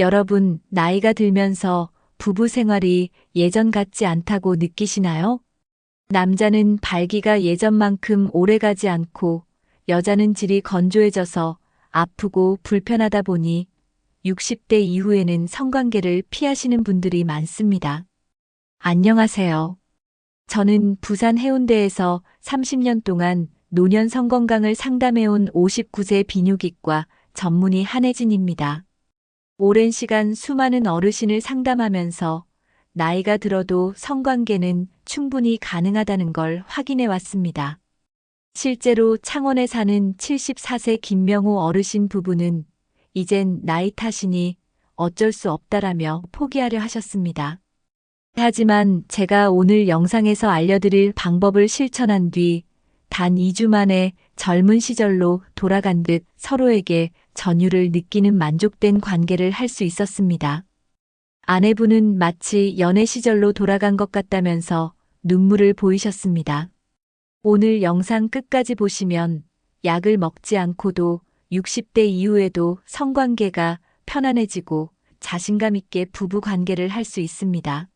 여러분, 나이가 들면서 부부 생활이 예전 같지 않다고 느끼시나요? 남자는 발기가 예전만큼 오래 가지 않고 여자는 질이 건조해져서 아프고 불편하다 보니 60대 이후에는 성관계를 피하시는 분들이 많습니다. 안녕하세요. 저는 부산 해운대에서 30년 동안 노년 성건강을 상담해온 59세 비뇨기과 전문의 한혜진입니다. 오랜 시간 수많은 어르신을 상담하면서 나이가 들어도 성관계는 충분히 가능하다는 걸 확인해 왔습니다. 실제로 창원에 사는 74세 김명호 어르신 부부는 이젠 나이 탓이니 어쩔 수 없다라며 포기하려 하셨습니다. 하지만 제가 오늘 영상에서 알려드릴 방법을 실천한 뒤 단 2주 만에 젊은 시절로 돌아간 듯 서로에게 전율을 느끼는 만족된 관계를 할 수 있었습니다. 아내분은 마치 연애 시절로 돌아간 것 같다면서 눈물을 보이셨습니다. 오늘 영상 끝까지 보시면 약을 먹지 않고도 60대 이후에도 성관계가 편안해지고 자신감 있게 부부 관계를 할 수 있습니다.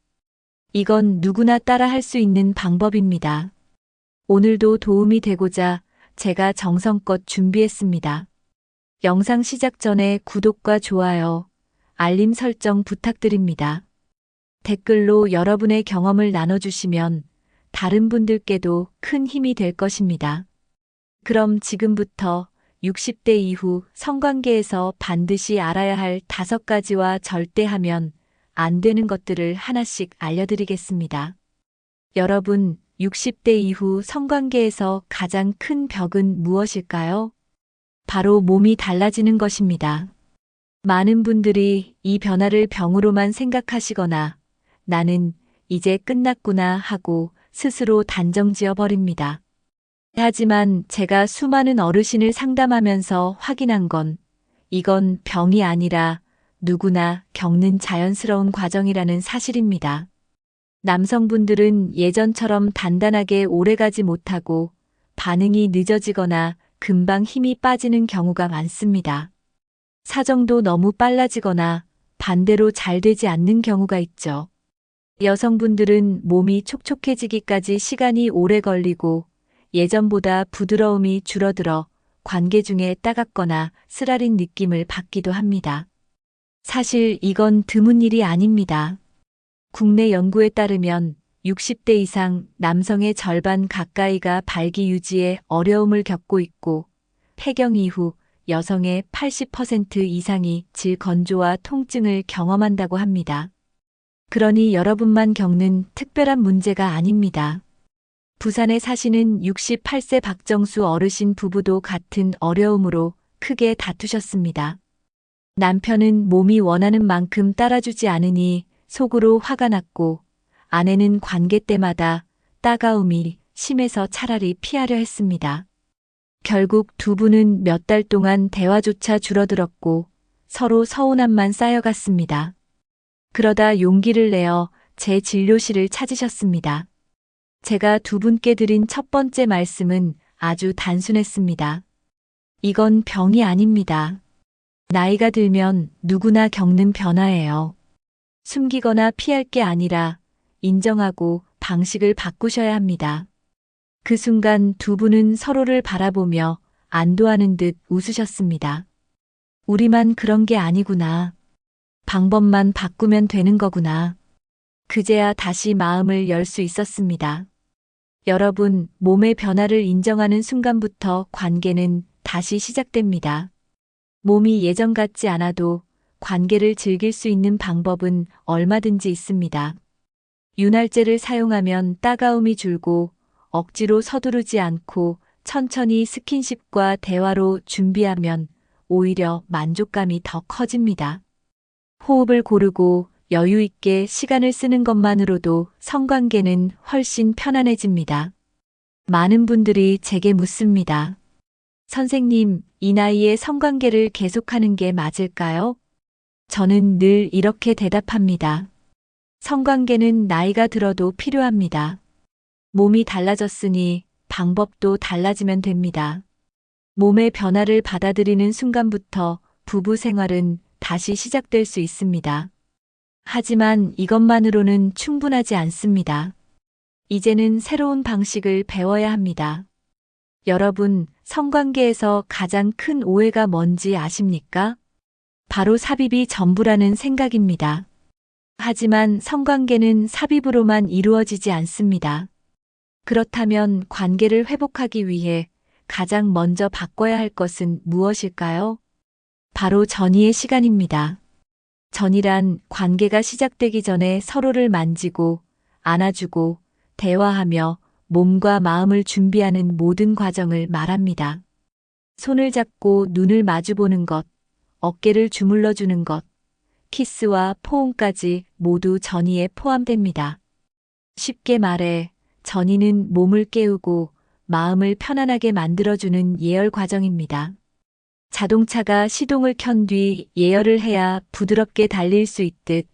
이건 누구나 따라 할 수 있는 방법입니다. 오늘도 도움이 되고자 제가 정성껏 준비했습니다. 영상 시작 전에 구독과 좋아요, 알림 설정 부탁드립니다. 댓글로 여러분의 경험을 나눠주시면 다른 분들께도 큰 힘이 될 것입니다. 그럼 지금부터 60대 이후 성관계에서 반드시 알아야 할 다섯 가지와 절대 하면 안 되는 것들을 하나씩 알려드리겠습니다. 여러분, 60대 이후 성관계에서 가장 큰 벽은 무엇일까요? 바로 몸이 달라지는 것입니다. 많은 분들이 이 변화를 병으로만 생각하시거나 나는 이제 끝났구나 하고 스스로 단정 지어 버립니다. 하지만 제가 수많은 어르신을 상담하면서 확인한 건 이건 병이 아니라 누구나 겪는 자연스러운 과정이라는 사실입니다. 남성분들은 예전처럼 단단하게 오래가지 못하고 반응이 늦어지거나 금방 힘이 빠지는 경우가 많습니다. 사정도 너무 빨라지거나 반대로 잘 되지 않는 경우가 있죠. 여성분들은 몸이 촉촉해지기까지 시간이 오래 걸리고 예전보다 부드러움이 줄어들어 관계 중에 따갑거나 쓰라린 느낌을 받기도 합니다. 사실 이건 드문 일이 아닙니다. 국내 연구에 따르면 60대 이상 남성의 절반 가까이가 발기 유지에 어려움을 겪고 있고 폐경 이후 여성의 80% 이상이 질 건조와 통증을 경험한다고 합니다. 그러니 여러분만 겪는 특별한 문제가 아닙니다. 부산에 사시는 68세 박정수 어르신 부부도 같은 어려움으로 크게 다투셨습니다. 남편은 몸이 원하는 만큼 따라주지 않으니 속으로 화가 났고 아내는 관계 때마다 따가움이 심해서 차라리 피하려 했습니다. 결국 두 분은 몇 달 동안 대화조차 줄어들었고 서로 서운함만 쌓여갔습니다. 그러다 용기를 내어 제 진료실을 찾으셨습니다. 제가 두 분께 드린 첫 번째 말씀은 아주 단순했습니다. 이건 병이 아닙니다. 나이가 들면 누구나 겪는 변화예요. 숨기거나 피할 게 아니라 인정하고 방식을 바꾸셔야 합니다. 그 순간 두 분은 서로를 바라보며 안도하는 듯 웃으셨습니다. 우리만 그런 게 아니구나. 방법만 바꾸면 되는 거구나. 그제야 다시 마음을 열 수 있었습니다. 여러분, 몸의 변화를 인정하는 순간부터 관계는 다시 시작됩니다. 몸이 예전 같지 않아도 관계를 즐길 수 있는 방법은 얼마든지 있습니다. 윤활제를 사용하면 따가움이 줄고 억지로 서두르지 않고 천천히 스킨십과 대화로 준비하면 오히려 만족감이 더 커집니다. 호흡을 고르고 여유 있게 시간을 쓰는 것만으로도 성관계는 훨씬 편안해집니다. 많은 분들이 제게 묻습니다. 선생님, 이 나이에 성관계를 계속하는 게 맞을까요? 저는 늘 이렇게 대답합니다. 성관계는 나이가 들어도 필요합니다. 몸이 달라졌으니 방법도 달라지면 됩니다. 몸의 변화를 받아들이는 순간부터 부부 생활은 다시 시작될 수 있습니다. 하지만 이것만으로는 충분하지 않습니다. 이제는 새로운 방식을 배워야 합니다. 여러분, 성관계에서 가장 큰 오해가 뭔지 아십니까? 바로 삽입이 전부라는 생각입니다. 하지만 성관계는 삽입으로만 이루어지지 않습니다. 그렇다면 관계를 회복하기 위해 가장 먼저 바꿔야 할 것은 무엇일까요? 바로 전이의 시간입니다. 전이란 관계가 시작되기 전에 서로를 만지고 안아주고 대화하며 몸과 마음을 준비하는 모든 과정을 말합니다. 손을 잡고 눈을 마주보는 것, 어깨를 주물러 주는 것, 키스와 포옹까지 모두 전이에 포함됩니다. 쉽게 말해 전이는 몸을 깨우고 마음을 편안하게 만들어주는 예열 과정입니다. 자동차가 시동을 켠 뒤 예열을 해야 부드럽게 달릴 수 있듯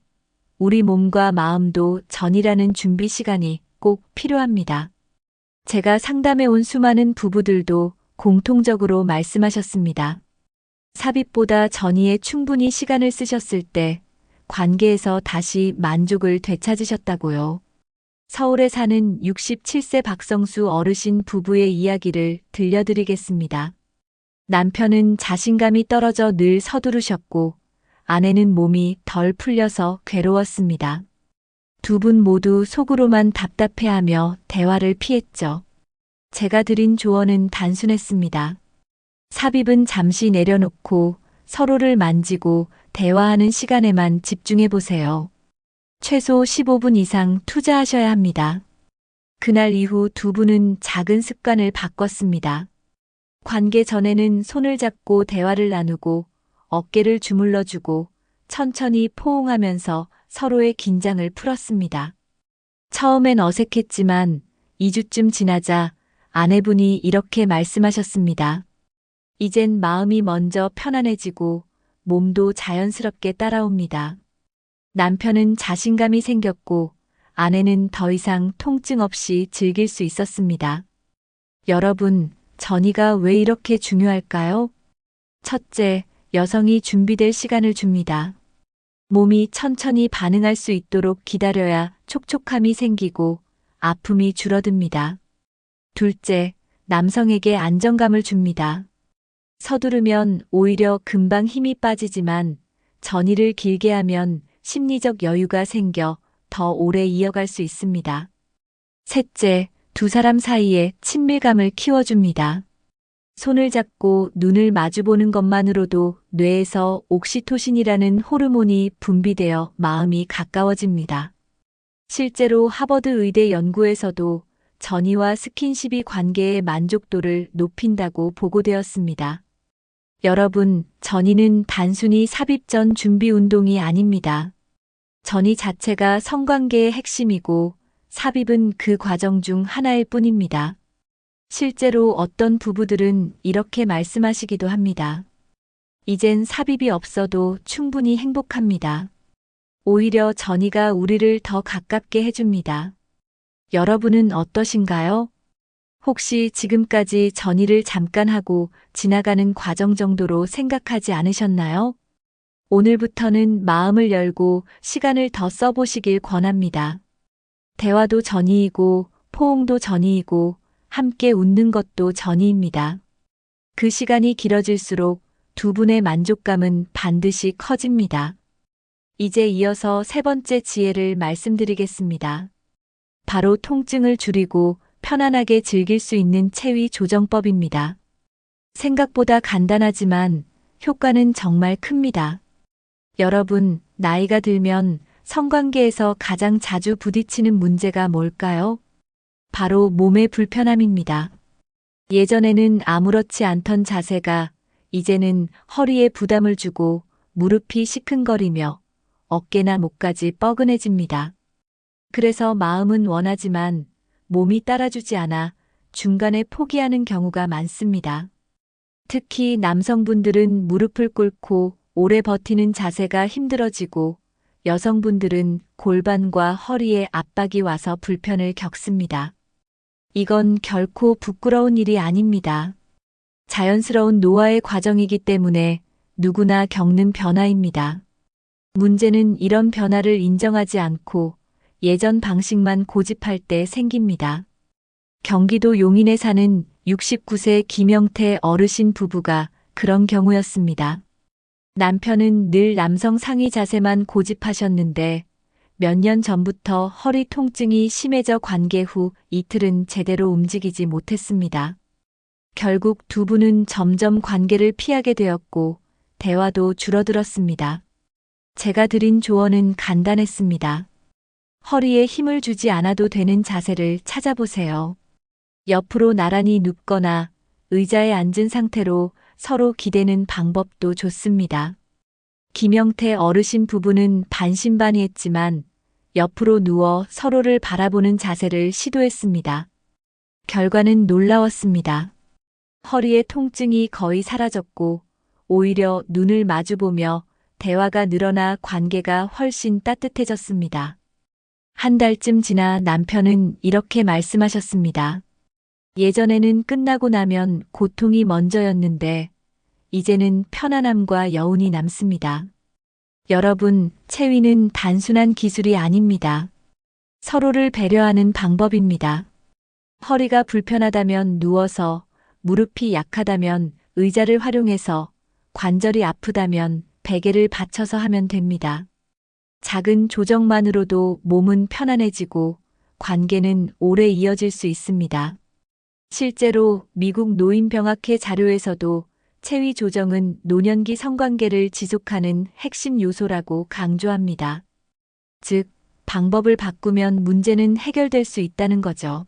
우리 몸과 마음도 전이라는 준비 시간이 꼭 필요합니다. 제가 상담해 온 수많은 부부들도 공통적으로 말씀하셨습니다. 삽입보다 전이에 충분히 시간을 쓰셨을 때 관계에서 다시 만족을 되찾으셨다고요. 서울에 사는 67세 박성수 어르신 부부의 이야기를 들려드리겠습니다. 남편은 자신감이 떨어져 늘 서두르셨고 아내는 몸이 덜 풀려서 괴로웠습니다. 두 분 모두 속으로만 답답해하며 대화를 피했죠. 제가 드린 조언은 단순했습니다. 삽입은 잠시 내려놓고 서로를 만지고 대화하는 시간에만 집중해 보세요. 최소 15분 이상 투자하셔야 합니다. 그날 이후 두 분은 작은 습관을 바꿨습니다. 관계 전에는 손을 잡고 대화를 나누고 어깨를 주물러주고 천천히 포옹하면서 서로의 긴장을 풀었습니다. 처음엔 어색했지만 2주쯤 지나자 아내분이 이렇게 말씀하셨습니다. 이젠 마음이 먼저 편안해지고 몸도 자연스럽게 따라옵니다. 남편은 자신감이 생겼고 아내는 더 이상 통증 없이 즐길 수 있었습니다. 여러분, 전이가 왜 이렇게 중요할까요? 첫째, 여성이 준비될 시간을 줍니다. 몸이 천천히 반응할 수 있도록 기다려야 촉촉함이 생기고 아픔이 줄어듭니다. 둘째, 남성에게 안정감을 줍니다. 서두르면 오히려 금방 힘이 빠지지만 전이를 길게 하면 심리적 여유가 생겨 더 오래 이어갈 수 있습니다. 셋째, 두 사람 사이에 친밀감을 키워줍니다. 손을 잡고 눈을 마주보는 것만으로도 뇌에서 옥시토신이라는 호르몬이 분비되어 마음이 가까워집니다. 실제로 하버드 의대 연구에서도 전이와 스킨십이 관계의 만족도를 높인다고 보고되었습니다. 여러분, 전이는 단순히 삽입 전 준비 운동이 아닙니다. 전이 자체가 성관계의 핵심이고 삽입은 그 과정 중 하나일 뿐입니다. 실제로 어떤 부부들은 이렇게 말씀하시기도 합니다. 이젠 삽입이 없어도 충분히 행복합니다. 오히려 전이가 우리를 더 가깝게 해줍니다. 여러분은 어떠신가요? 혹시 지금까지 전이를 잠깐 하고 지나가는 과정 정도로 생각하지 않으셨나요? 오늘부터는 마음을 열고 시간을 더 써보시길 권합니다. 대화도 전이이고 포옹도 전이이고 함께 웃는 것도 전이입니다. 그 시간이 길어질수록 두 분의 만족감은 반드시 커집니다. 이제 이어서 세 번째 지혜를 말씀드리겠습니다. 바로 통증을 줄이고 편안하게 즐길 수 있는 체위 조정법입니다. 생각보다 간단하지만 효과는 정말 큽니다. 여러분, 나이가 들면 성관계에서 가장 자주 부딪히는 문제가 뭘까요? 바로 몸의 불편함입니다. 예전에는 아무렇지 않던 자세가 이제는 허리에 부담을 주고 무릎이 시큰거리며 어깨나 목까지 뻐근해집니다. 그래서 마음은 원하지만 몸이 따라주지 않아 중간에 포기하는 경우가 많습니다. 특히 남성분들은 무릎을 꿇고 오래 버티는 자세가 힘들어지고 여성분들은 골반과 허리에 압박이 와서 불편을 겪습니다. 이건 결코 부끄러운 일이 아닙니다. 자연스러운 노화의 과정이기 때문에 누구나 겪는 변화입니다. 문제는 이런 변화를 인정하지 않고 예전 방식만 고집할 때 생깁니다. 경기도 용인에 사는 69세 김영태 어르신 부부가 그런 경우였습니다. 남편은 늘 남성 상위 자세만 고집하셨는데 몇 년 전부터 허리 통증이 심해져 관계 후 이틀은 제대로 움직이지 못했습니다. 결국 두 분은 점점 관계를 피하게 되었고 대화도 줄어들었습니다. 제가 드린 조언은 간단했습니다. 허리에 힘을 주지 않아도 되는 자세를 찾아보세요. 옆으로 나란히 눕거나 의자에 앉은 상태로 서로 기대는 방법도 좋습니다. 김영태 어르신 부부는 반신반의했지만 옆으로 누워 서로를 바라보는 자세를 시도했습니다. 결과는 놀라웠습니다. 허리의 통증이 거의 사라졌고 오히려 눈을 마주보며 대화가 늘어나 관계가 훨씬 따뜻해졌습니다. 한 달쯤 지나 남편은 이렇게 말씀하셨습니다. 예전에는 끝나고 나면 고통이 먼저였는데 이제는 편안함과 여운이 남습니다. 여러분, 체위는 단순한 기술이 아닙니다. 서로를 배려하는 방법입니다. 허리가 불편하다면 누워서, 무릎이 약하다면 의자를 활용해서, 관절이 아프다면 베개를 받쳐서 하면 됩니다. 작은 조정만으로도 몸은 편안해지고 관계는 오래 이어질 수 있습니다. 실제로 미국 노인병학회 자료에서도 체위 조정은 노년기 성관계를 지속하는 핵심 요소라고 강조합니다. 즉, 방법을 바꾸면 문제는 해결될 수 있다는 거죠.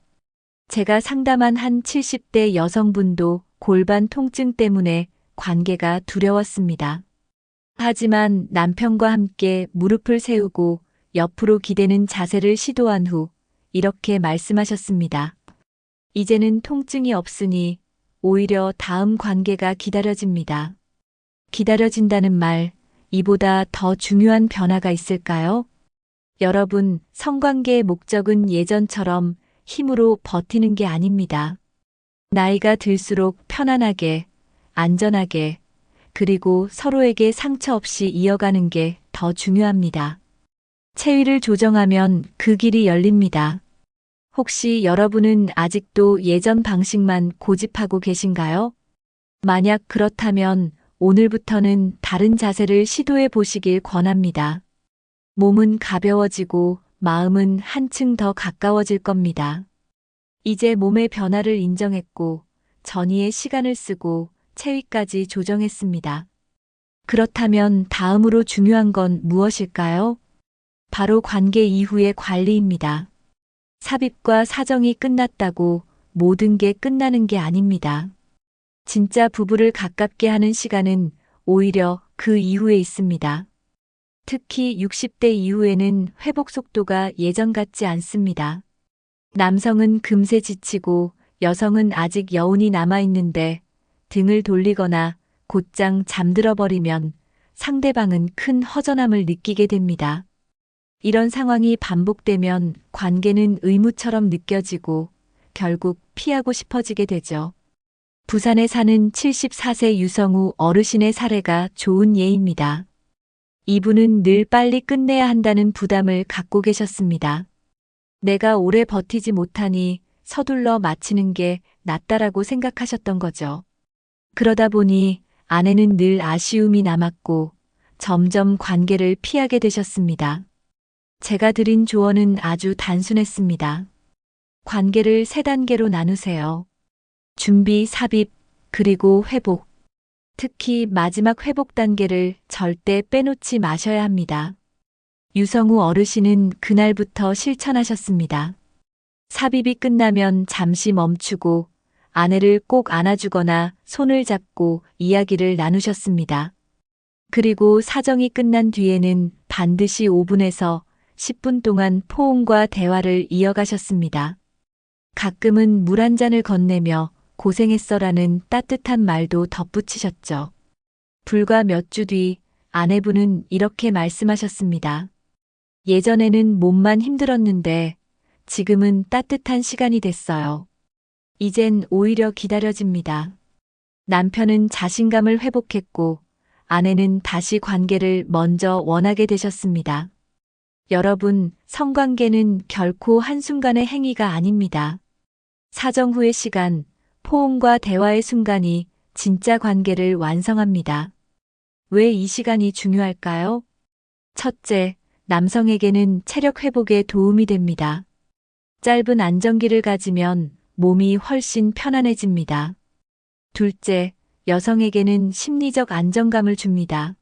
제가 상담한 한 70대 여성분도 골반 통증 때문에 관계가 두려웠습니다. 하지만 남편과 함께 무릎을 세우고 옆으로 기대는 자세를 시도한 후 이렇게 말씀하셨습니다. 이제는 통증이 없으니 오히려 다음 관계가 기다려집니다. 기다려진다는 말, 이보다 더 중요한 변화가 있을까요? 여러분, 성관계의 목적은 예전처럼 힘으로 버티는 게 아닙니다. 나이가 들수록 편안하게, 안전하게, 그리고 서로에게 상처 없이 이어가는 게 더 중요합니다. 체위를 조정하면 그 길이 열립니다. 혹시 여러분은 아직도 예전 방식만 고집하고 계신가요? 만약 그렇다면 오늘부터는 다른 자세를 시도해 보시길 권합니다. 몸은 가벼워지고 마음은 한층 더 가까워질 겁니다. 이제 몸의 변화를 인정했고 전이의 시간을 쓰고 체위까지 조정했습니다. 그렇다면 다음으로 중요한 건 무엇일까요? 바로 관계 이후의 관리입니다. 삽입과 사정이 끝났다고 모든 게 끝나는 게 아닙니다. 진짜 부부를 가깝게 하는 시간은 오히려 그 이후에 있습니다. 특히 60대 이후에는 회복 속도가 예전 같지 않습니다. 남성은 금세 지치고 여성은 아직 여운이 남아있는데 등을 돌리거나 곧장 잠들어 버리면 상대방은 큰 허전함을 느끼게 됩니다. 이런 상황이 반복되면 관계는 의무처럼 느껴지고 결국 피하고 싶어지게 되죠. 부산에 사는 74세 유성우 어르신의 사례가 좋은 예입니다. 이분은 늘 빨리 끝내야 한다는 부담을 갖고 계셨습니다. 내가 오래 버티지 못하니 서둘러 마치는 게 낫다라고 생각하셨던 거죠. 그러다 보니 아내는 늘 아쉬움이 남았고 점점 관계를 피하게 되셨습니다. 제가 드린 조언은 아주 단순했습니다. 관계를 세 단계로 나누세요. 준비, 삽입, 그리고 회복. 특히 마지막 회복 단계를 절대 빼놓지 마셔야 합니다. 유성우 어르신은 그날부터 실천하셨습니다. 삽입이 끝나면 잠시 멈추고 아내를 꼭 안아주거나 손을 잡고 이야기를 나누셨습니다. 그리고 사정이 끝난 뒤에는 반드시 5분에서 10분 동안 포옹과 대화를 이어가셨습니다. 가끔은 물 한 잔을 건네며 고생했어라는 따뜻한 말도 덧붙이셨죠. 불과 몇 주 뒤 아내분은 이렇게 말씀하셨습니다. 예전에는 몸만 힘들었는데 지금은 따뜻한 시간이 됐어요. 이젠 오히려 기다려집니다. 남편은 자신감을 회복했고 아내는 다시 관계를 먼저 원하게 되셨습니다. 여러분, 성관계는 결코 한순간의 행위가 아닙니다. 사정 후의 시간, 포옹과 대화의 순간이 진짜 관계를 완성합니다. 왜 이 시간이 중요할까요? 첫째, 남성에게는 체력 회복에 도움이 됩니다. 짧은 안정기를 가지면 몸이 훨씬 편안해집니다. 둘째, 여성에게는 심리적 안정감을 줍니다.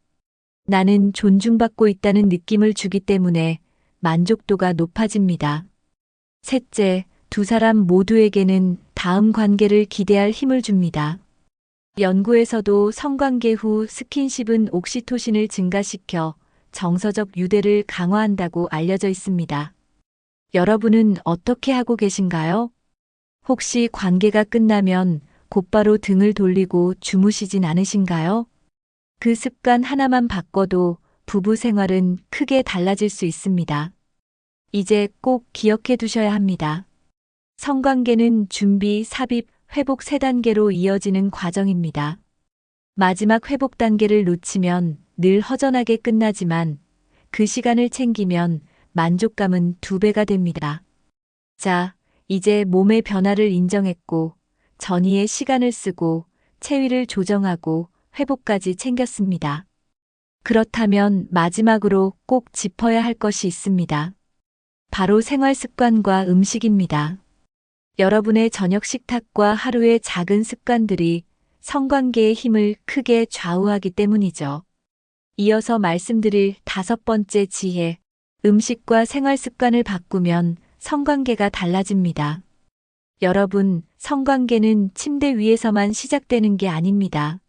나는 존중받고 있다는 느낌을 주기 때문에 만족도가 높아집니다. 셋째, 두 사람 모두에게는 다음 관계를 기대할 힘을 줍니다. 연구에서도 성관계 후 스킨십은 옥시토신을 증가시켜 정서적 유대를 강화한다고 알려져 있습니다. 여러분은 어떻게 하고 계신가요? 혹시 관계가 끝나면 곧바로 등을 돌리고 주무시진 않으신가요? 그 습관 하나만 바꿔도 부부 생활은 크게 달라질 수 있습니다. 이제 꼭 기억해 두셔야 합니다. 성관계는 준비, 삽입, 회복 세 단계로 이어지는 과정입니다. 마지막 회복 단계를 놓치면 늘 허전하게 끝나지만 그 시간을 챙기면 만족감은 두 배가 됩니다. 자, 이제 몸의 변화를 인정했고 전이의 시간을 쓰고 체위를 조정하고 회복까지 챙겼습니다. 그렇다면 마지막으로 꼭 짚어야 할 것이 있습니다. 바로 생활 습관과 음식입니다. 여러분의 저녁 식탁과 하루의 작은 습관들이 성관계의 힘을 크게 좌우하기 때문이죠. 이어서 말씀드릴 다섯 번째 지혜, 음식과 생활 습관을 바꾸면 성관계가 달라집니다. 여러분, 성관계는 침대 위에서만 시작되는 게 아닙니다.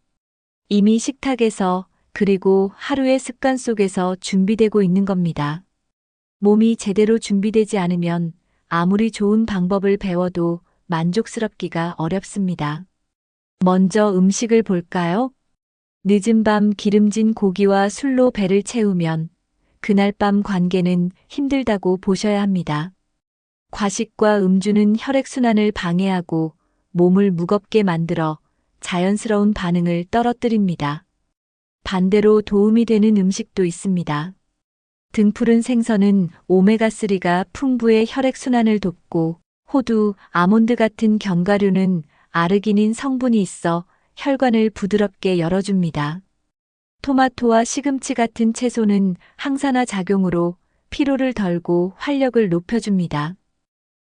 이미 식탁에서 그리고 하루의 습관 속에서 준비되고 있는 겁니다. 몸이 제대로 준비되지 않으면 아무리 좋은 방법을 배워도 만족스럽기가 어렵습니다. 먼저 음식을 볼까요? 늦은 밤 기름진 고기와 술로 배를 채우면 그날 밤 관계는 힘들다고 보셔야 합니다. 과식과 음주는 혈액순환을 방해하고 몸을 무겁게 만들어 자연스러운 반응을 떨어뜨립니다. 반대로 도움이 되는 음식도 있습니다. 등푸른 생선은 오메가3가 풍부의 혈액순환을 돕고 호두, 아몬드 같은 견과류는 아르기닌 성분이 있어 혈관을 부드럽게 열어줍니다. 토마토와 시금치 같은 채소는 항산화 작용으로 피로를 덜고 활력을 높여줍니다.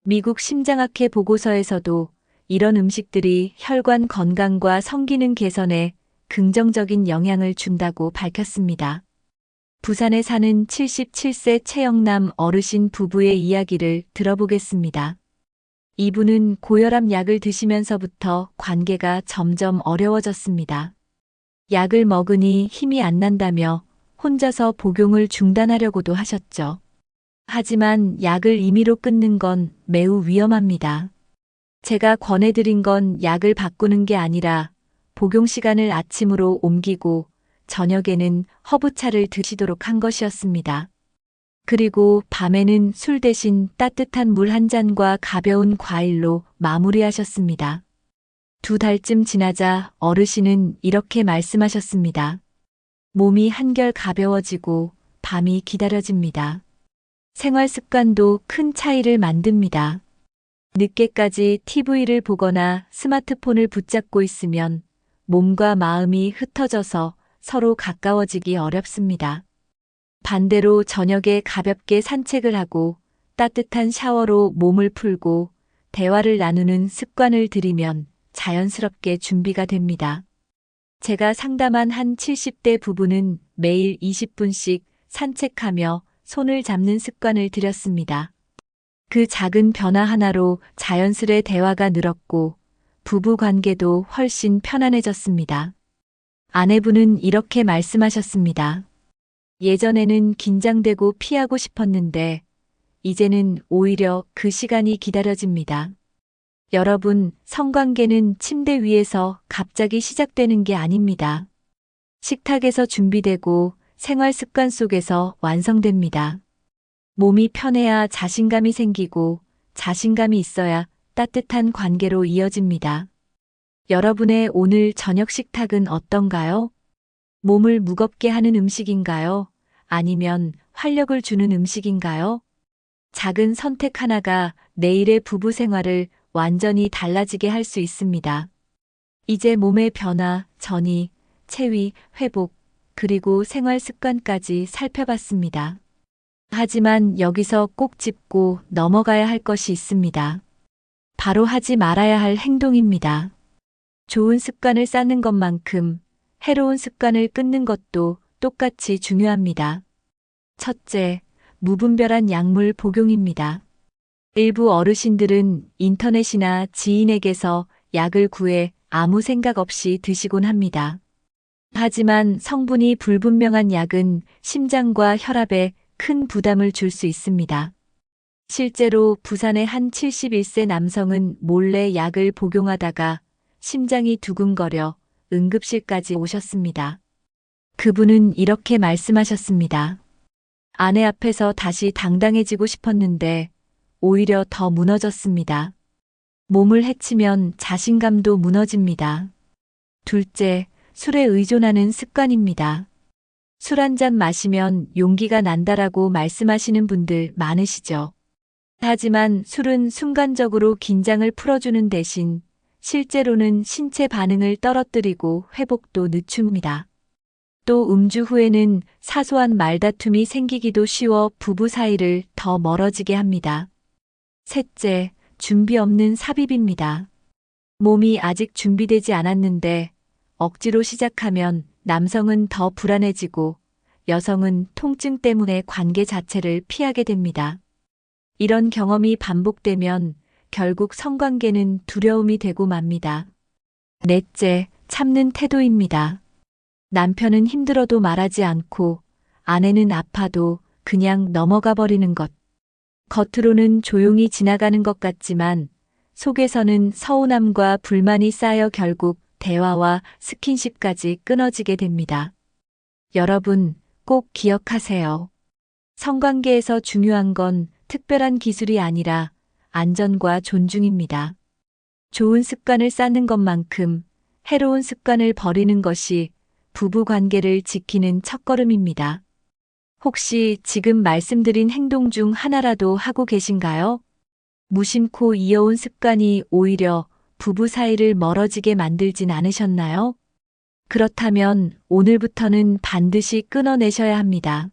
미국 심장학회 보고서에서도 이런 음식들이 혈관 건강과 성기능 개선에 긍정적인 영향을 준다고 밝혔습니다. 부산에 사는 77세 최영남 어르신 부부의 이야기를 들어보겠습니다. 이분은 고혈압 약을 드시면서부터 관계가 점점 어려워졌습니다. 약을 먹으니 힘이 안 난다며 혼자서 복용을 중단하려고도 하셨죠. 하지만 약을 임의로 끊는 건 매우 위험합니다. 제가 권해드린 건 약을 바꾸는 게 아니라 복용 시간을 아침으로 옮기고 저녁에는 허브차를 드시도록 한 것이었습니다. 그리고 밤에는 술 대신 따뜻한 물 한 잔과 가벼운 과일로 마무리하셨습니다. 두 달쯤 지나자 어르신은 이렇게 말씀하셨습니다. 몸이 한결 가벼워지고 밤이 기다려집니다. 생활 습관도 큰 차이를 만듭니다. 늦게까지 TV를 보거나 스마트폰을 붙잡고 있으면 몸과 마음이 흩어져서 서로 가까워지기 어렵습니다. 반대로 저녁에 가볍게 산책을 하고 따뜻한 샤워로 몸을 풀고 대화를 나누는 습관을 들이면 자연스럽게 준비가 됩니다. 제가 상담한 한 70대 부부는 매일 20분씩 산책하며 손을 잡는 습관을 들였습니다. 그 작은 변화 하나로 자연스레 대화가 늘었고 부부 관계도 훨씬 편안해졌습니다. 아내분은 이렇게 말씀하셨습니다. 예전에는 긴장되고 피하고 싶었는데 이제는 오히려 그 시간이 기다려집니다. 여러분, 성관계는 침대 위에서 갑자기 시작되는 게 아닙니다. 식탁에서 준비되고 생활 습관 속에서 완성됩니다. 몸이 편해야 자신감이 생기고 자신감이 있어야 따뜻한 관계로 이어집니다. 여러분의 오늘 저녁 식탁은 어떤가요? 몸을 무겁게 하는 음식인가요? 아니면 활력을 주는 음식인가요? 작은 선택 하나가 내일의 부부 생활을 완전히 달라지게 할 수 있습니다. 이제 몸의 변화, 전이, 체위, 회복, 그리고 생활 습관까지 살펴봤습니다. 하지만 여기서 꼭 짚고 넘어가야 할 것이 있습니다. 바로 하지 말아야 할 행동입니다. 좋은 습관을 쌓는 것만큼 해로운 습관을 끊는 것도 똑같이 중요합니다. 첫째, 무분별한 약물 복용입니다. 일부 어르신들은 인터넷이나 지인에게서 약을 구해 아무 생각 없이 드시곤 합니다. 하지만 성분이 불분명한 약은 심장과 혈압에 큰 부담을 줄 수 있습니다. 실제로 부산의 한 71세 남성은 몰래 약을 복용하다가 심장이 두근거려 응급실까지 오셨습니다. 그분은 이렇게 말씀하셨습니다. 아내 앞에서 다시 당당해지고 싶었는데 오히려 더 무너졌습니다. 몸을 해치면 자신감도 무너집니다. 둘째, 술에 의존하는 습관입니다. 술 한 잔 마시면 용기가 난다라고 말씀하시는 분들 많으시죠. 하지만 술은 순간적으로 긴장을 풀어주는 대신 실제로는 신체 반응을 떨어뜨리고 회복도 늦춥니다. 또 음주 후에는 사소한 말다툼이 생기기도 쉬워 부부 사이를 더 멀어지게 합니다. 셋째, 준비 없는 삽입입니다. 몸이 아직 준비되지 않았는데 억지로 시작하면 남성은 더 불안해지고 여성은 통증 때문에 관계 자체를 피하게 됩니다. 이런 경험이 반복되면 결국 성관계는 두려움이 되고 맙니다. 넷째, 참는 태도입니다. 남편은 힘들어도 말하지 않고 아내는 아파도 그냥 넘어가 버리는 것. 겉으로는 조용히 지나가는 것 같지만 속에서는 서운함과 불만이 쌓여 결국 대화와 스킨십까지 끊어지게 됩니다. 여러분 꼭 기억하세요. 성관계에서 중요한 건 특별한 기술이 아니라 안전과 존중입니다. 좋은 습관을 쌓는 것만큼 해로운 습관을 버리는 것이 부부 관계를 지키는 첫걸음입니다. 혹시 지금 말씀드린 행동 중 하나라도 하고 계신가요? 무심코 이어온 습관이 오히려 부부 사이를 멀어지게 만들진 않으셨나요? 그렇다면 오늘부터는 반드시 끊어내셔야 합니다.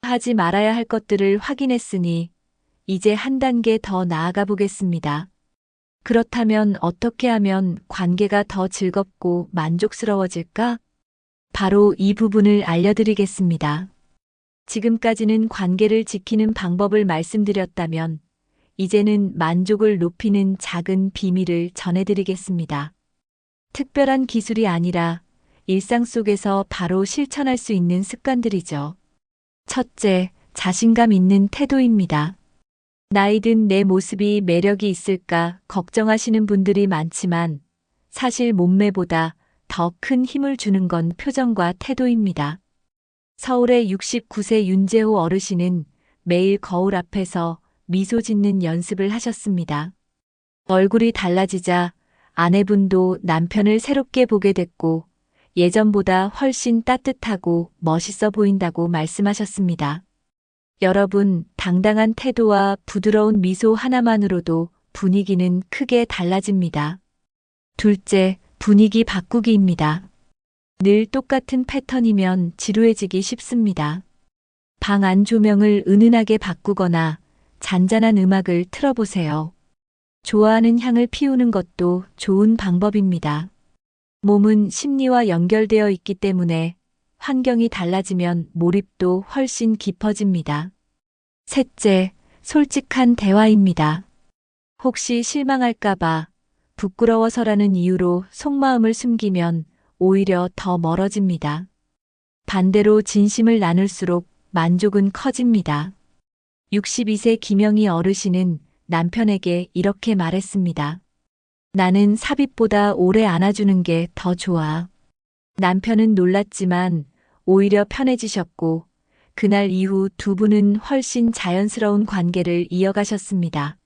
하지 말아야 할 것들을 확인했으니 이제 한 단계 더 나아가 보겠습니다. 그렇다면 어떻게 하면 관계가 더 즐겁고 만족스러워질까? 바로 이 부분을 알려드리겠습니다. 지금까지는 관계를 지키는 방법을 말씀드렸다면, 이제는 만족을 높이는 작은 비밀을 전해드리겠습니다. 특별한 기술이 아니라 일상 속에서 바로 실천할 수 있는 습관들이죠. 첫째, 자신감 있는 태도입니다. 나이든 내 모습이 매력이 있을까 걱정하시는 분들이 많지만 사실 몸매보다 더 큰 힘을 주는 건 표정과 태도입니다. 서울의 69세 윤재호 어르신은 매일 거울 앞에서 미소 짓는 연습을 하셨습니다. 얼굴이 달라지자 아내분도 남편을 새롭게 보게 됐고 예전보다 훨씬 따뜻하고 멋있어 보인다고 말씀하셨습니다. 여러분, 당당한 태도와 부드러운 미소 하나만으로도 분위기는 크게 달라집니다. 둘째, 분위기 바꾸기입니다. 늘 똑같은 패턴이면 지루해지기 쉽습니다. 방 안 조명을 은은하게 바꾸거나 잔잔한 음악을 틀어보세요. 좋아하는 향을 피우는 것도 좋은 방법입니다. 몸은 심리와 연결되어 있기 때문에 환경이 달라지면 몰입도 훨씬 깊어집니다. 셋째, 솔직한 대화입니다. 혹시 실망할까봐 부끄러워서라는 이유로 속마음을 숨기면 오히려 더 멀어집니다. 반대로 진심을 나눌수록 만족은 커집니다. 62세 김영희 어르신은 남편에게 이렇게 말했습니다. 나는 삽입보다 오래 안아주는 게 더 좋아. 남편은 놀랐지만 오히려 편해지셨고 그날 이후 두 분은 훨씬 자연스러운 관계를 이어가셨습니다.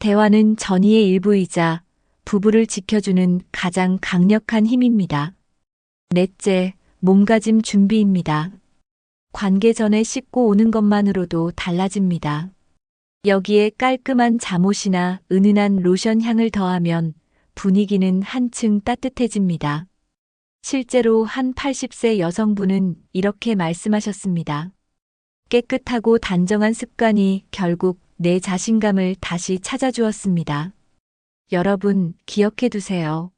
대화는 전의의 일부이자 부부를 지켜주는 가장 강력한 힘입니다. 넷째, 몸가짐 준비입니다. 관계 전에 씻고 오는 것만으로도 달라집니다. 여기에 깔끔한 잠옷이나 은은한 로션 향을 더하면 분위기는 한층 따뜻해집니다. 실제로 한 80세 여성분은 이렇게 말씀하셨습니다. 깨끗하고 단정한 습관이 결국 내 자신감을 다시 찾아주었습니다. 여러분, 기억해 두세요.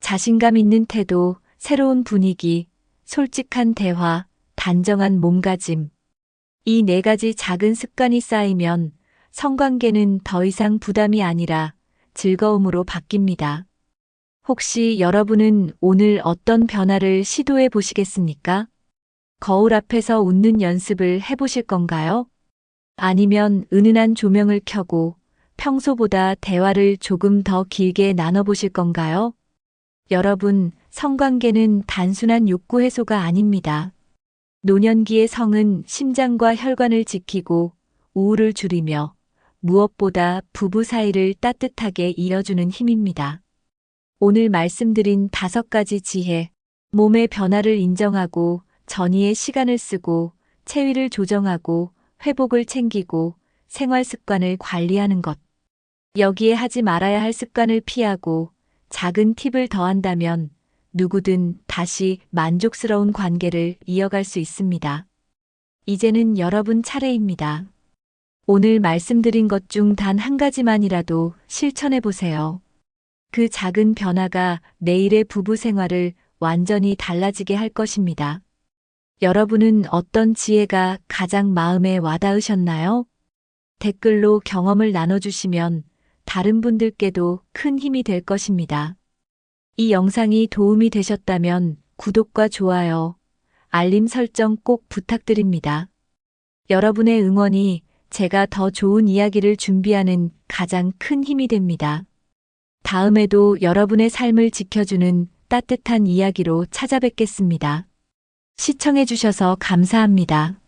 자신감 있는 태도, 새로운 분위기, 솔직한 대화, 단정한 몸가짐. 이 네 가지 작은 습관이 쌓이면 성관계는 더 이상 부담이 아니라 즐거움으로 바뀝니다. 혹시 여러분은 오늘 어떤 변화를 시도해 보시겠습니까? 거울 앞에서 웃는 연습을 해보실 건가요? 아니면 은은한 조명을 켜고 평소보다 대화를 조금 더 길게 나눠보실 건가요? 여러분, 성관계는 단순한 욕구 해소가 아닙니다. 노년기의 성은 심장과 혈관을 지키고 우울을 줄이며 무엇보다 부부 사이를 따뜻하게 이어주는 힘입니다. 오늘 말씀드린 다섯 가지 지혜, 몸의 변화를 인정하고 전이의 시간을 쓰고 체위를 조정하고 회복을 챙기고 생활 습관을 관리하는 것. 여기에 하지 말아야 할 습관을 피하고 작은 팁을 더한다면 누구든 다시 만족스러운 관계를 이어갈 수 있습니다. 이제는 여러분 차례입니다. 오늘 말씀드린 것 중 단 한 가지만이라도 실천해 보세요. 그 작은 변화가 내일의 부부 생활을 완전히 달라지게 할 것입니다. 여러분은 어떤 지혜가 가장 마음에 와닿으셨나요? 댓글로 경험을 나눠주시면 다른 분들께도 큰 힘이 될 것입니다. 이 영상이 도움이 되셨다면 구독과 좋아요, 알림 설정 꼭 부탁드립니다. 여러분의 응원이 제가 더 좋은 이야기를 준비하는 가장 큰 힘이 됩니다. 다음에도 여러분의 삶을 지켜주는 따뜻한 이야기로 찾아뵙겠습니다. 시청해주셔서 감사합니다.